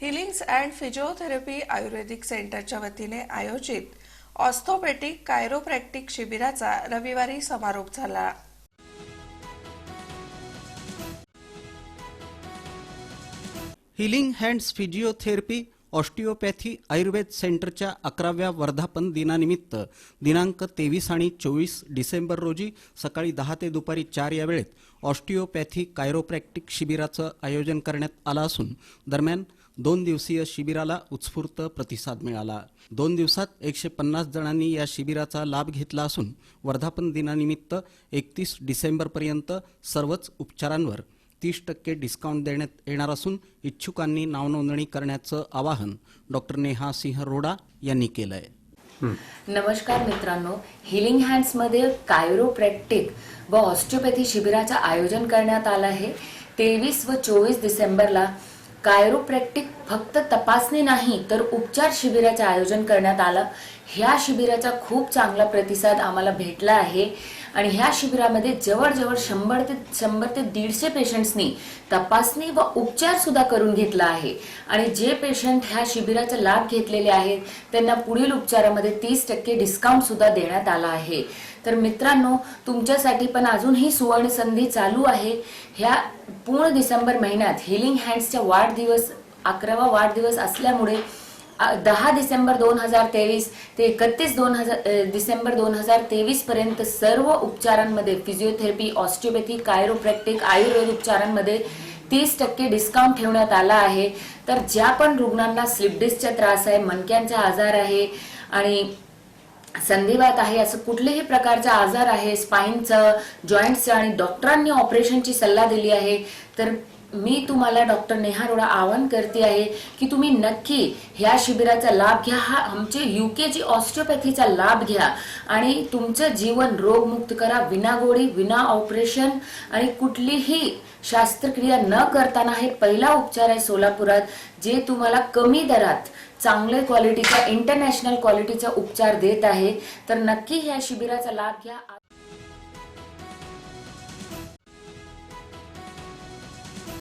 हिलिंग्स and physiotherapy आयुर्वेदिक सेंटरच्या वतीने आयोजित ऑस्थोपेटिक कायरोप्रॅक्टिक शिबिराचा रविवारी समारोप झाला. Healing hands physiotherapy osteopathy Ayurveda सेंटरच्या अकराव्या वर्धापन दिनानिमित्त दिनांक तेवीस आणि चोवीस डिसेंबर रोजी सकाळी दहा ते दुपारी चार या वेळेत ऑस्टिओपॅथी कायरोप्रॅक्टिक शिबिराचं आयोजन करण्यात आलं असून दरम्यान दोन दिवसीय शिबिराला उत्स्फूर्त प्रतिसाद मिळाला. दोन दिवसात एकशे पन्नास जणांनी या शिबिराचा लाभ घेतला असून वर्धापन दिनानिमित्त एकतीस डिसेंबरपर्यंत सर्वच उपचारांवर तीस टक्के डिस्काउंट देण्यात येणार असून इच्छुकांनी नावनोंदणी करण्याचं आवाहन डॉक्टर नेहा सिंह रोडा यांनी केलं आहे नमस्कार मित्रांनो हिलिंग हँड्समध्ये कायरोप्रॅक्टिक व ऑस्टिओपॅथी शिबिराचं आयोजन करण्यात आलं आहे. तेवीस व चोवीस डिसेंबरला कायरोप्रॅक्टिक फक्त तपासणी नाही तर उपचार शिबिराचं आयोजन करण्यात आलं. ह्या शिबिराचा खूप चांगला प्रतिसाद आम्हाला भेटला आहे. आणि ह्या शिबिरामध्ये जवळजवळ शंभर ते शंभर ते दीडशे पेशंट्सनी तपासणी व उपचार सुद्धा करून घेतला आहे. आणि जे पेशंट ह्या शिबिराचा लाभ घेतलेले आहेत त्यांना पुढील उपचारामध्ये तीस टक्के डिस्काउंट सुद्धा देण्यात आला आहे. तर मित्रांनो तुमच्यासाठी पण अजूनही सुवर्ण संधी चालू आहे. ह्या पूर्ण डिसेंबर महिन्यात हिलिंग वाढ वाढदिवस अकरावा वाढदिवस असल्यामुळे दहा डिसेंबर दोन हजार तेवीस ते एकतीस दोन हजार डिसेंबर दोन हजार तेवीस पर्यंत सर्व उपचारांमध्ये फिजिओथेरपी ऑस्टिओपॅथी कायरोप्रॅक्टिक आयुर्वेद उपचारांमध्ये तीस टक्के डिस्काउंट ठेवण्यात आला आहे. तर ज्या पण रुग्णांना स्लिपडिस्कचा त्रास आहे मणक्यांचा आजार आहे आणि संधिवात आहे असं कुठल्याही प्रकारचा आजार आहे स्पाईनचं जॉईंटचं आणि डॉक्टरांनी ऑपरेशनची सल्ला दिली आहे तर मी तुम्हाला डॉक्टर नेहा रोडा आवाहन करते आहे की तुम्ही नक्की ह्या शिबिराचा लाभ घ्या. हा आमचे युकेजी ऑस्टिओपॅथीचा लाभ घ्या. आणि तुमचं जीवन रोगमुक्त करा विना गोळी विना ऑपरेशन आणि कुठलीही शास्त्रक्रिया न करताना हे पहिला उपचार आहे सोलापुरात जे तुम्हाला कमी दरात चांगल्या क्वालिटीचा इंटरनॅशनल क्वालिटीचा उपचार देत आहे. तर नक्की ह्या शिबिराचा लाभ घ्या.